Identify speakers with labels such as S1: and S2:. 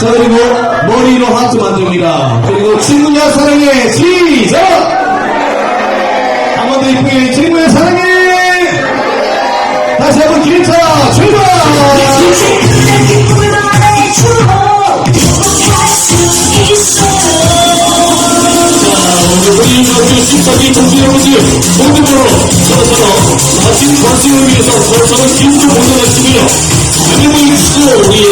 S1: 자 그리고 머리로 하트 만듭니다. 그리고 친구야 사랑해 시작! 한 번 더 이쁘게 친구야 사랑해! 다시 한번 기차 출발!
S2: 식사기 정신 여러분들 모든으로 서로서로 마침 관심을 위해서 서로서로 힘좀 모여주시며 안녕히 계시고 우리의